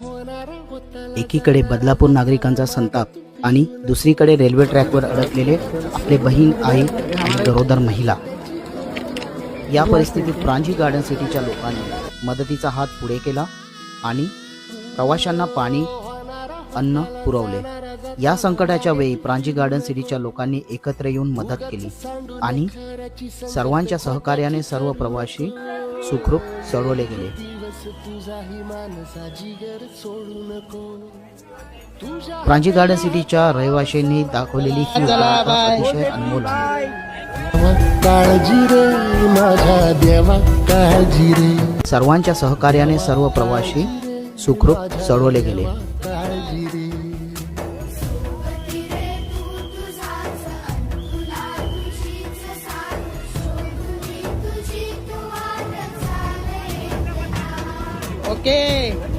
एकीकडे बदलापूर नागरिकांचा संताप आणि दुसरीकडे रेल्वे ट्रॅकवर अडकलेले आपले बहीण आई आणि गरोदर महिला. या परिस्थितीत प्रांजी गार्डन सिटीच्या लोकांनी मदतीचा हात पुढे केला आणि प्रवाशांना पाणी अन्न पुरवले. या संकटाच्या वेळी प्रांजी गार्डन सिटीच्या लोकांनी एकत्र येऊन मदत केली आणि सर्वांच्या सहकार्याने सर्व प्रवासी सुखरूप चढवले गेले प्रांजी गार्डन सिटीच्या रहिवाशांनी दाखवलेली ही अतिशय अनमोल आहे. सर्वांच्या सहकार्याने सर्व प्रवासी सुखरूप चढवले गेले Okay.